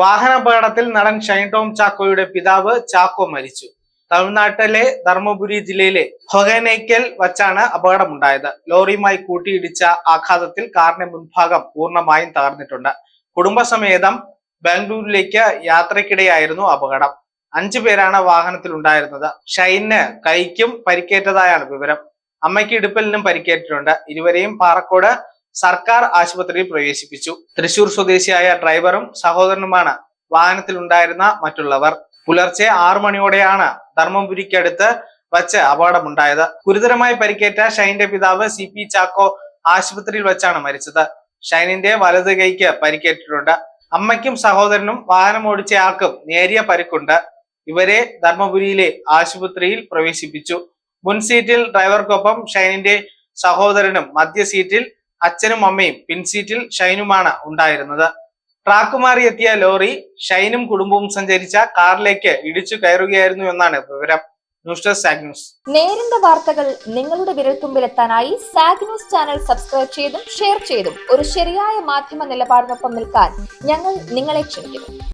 വാഹനാപകടത്തിൽ നടൻ ഷൈൻ ടോം ചാക്കോയുടെ പിതാവ് ചാക്കോ മരിച്ചു. തമിഴ്നാട്ടിലെ ധർമ്മപുരി ജില്ലയിലെ ഹൊഗനേക്കൽ വച്ചാണ് അപകടമുണ്ടായത്. ലോറിയുമായി കൂട്ടിയിടിച്ച ആഘാതത്തിൽ കാറിന്റെ മുൻഭാഗം പൂർണമായും തകർന്നിട്ടുണ്ട്. കുടുംബസമേതം ബാംഗ്ലൂരിലേക്ക് യാത്രക്കിടെയായിരുന്നു അപകടം. അഞ്ചു പേരാണ് വാഹനത്തിൽ ഉണ്ടായിരുന്നത് ഷൈന് കൈക്കും പരിക്കേറ്റതായാണ് വിവരം. അമ്മയ്ക്ക് ഇടുപ്പലിനും പരിക്കേറ്റിട്ടുണ്ട്. ഇരുവരെയും പാറക്കോട് സർക്കാർ ആശുപത്രിയിൽ പ്രവേശിപ്പിച്ചു. തൃശൂർ സ്വദേശിയായ ഡ്രൈവറും സഹോദരനുമാണ് വാഹനത്തിലുണ്ടായിരുന്ന മറ്റുള്ളവർ. പുലർച്ചെ ആറു മണിയോടെയാണ് ധർമ്മപുരിക്കടുത്ത് വച്ച് അപകടമുണ്ടായത്. ഗുരുതരമായി പരിക്കേറ്റ ഷൈന്റെ പിതാവ് സി പി ചാക്കോ ആശുപത്രിയിൽ വെച്ചാണ് മരിച്ചത്. ഷൈനിന്റെ വലത് കൈക്ക് പരിക്കേറ്റിട്ടുണ്ട്. അമ്മയ്ക്കും സഹോദരനും വാഹനം ഓടിച്ചയാൾക്കും നേരിയ പരിക്കുണ്ട്. ഇവരെ ധർമ്മപുരിയിലെ ആശുപത്രിയിൽ പ്രവേശിപ്പിച്ചു. മുൻ സീറ്റിൽ ഡ്രൈവർക്കൊപ്പം ഷൈനിന്റെ സഹോദരനും മധ്യ സീറ്റിൽ അച്ഛനും അമ്മയും പിൻസീറ്റിൽ ഷൈനുമാണ് ഉണ്ടായിരുന്നത്. ട്രാക്ക് മാറി എത്തിയ ലോറി ഷൈനും കുടുംബവും സഞ്ചരിച്ച കാറിലേക്ക് ഇടിച്ചു കയറുകയായിരുന്നു എന്നാണ് വിവരം. ന്യൂസ് ഡെസ്ക് നേരിന്റെ വാർത്തകൾ നിങ്ങളുടെ വിരൽത്തുമ്പിലെത്താനായി സാഗ് ന്യൂസ് ചാനൽ സബ്സ്ക്രൈബ് ചെയ്തും ഷെയർ ചെയ്തും ഒരു ശരിയായ മാധ്യമ നിലപാടിനൊപ്പം നിൽക്കാൻ ഞങ്ങൾ നിങ്ങളെ ക്ഷണിക്കുന്നു.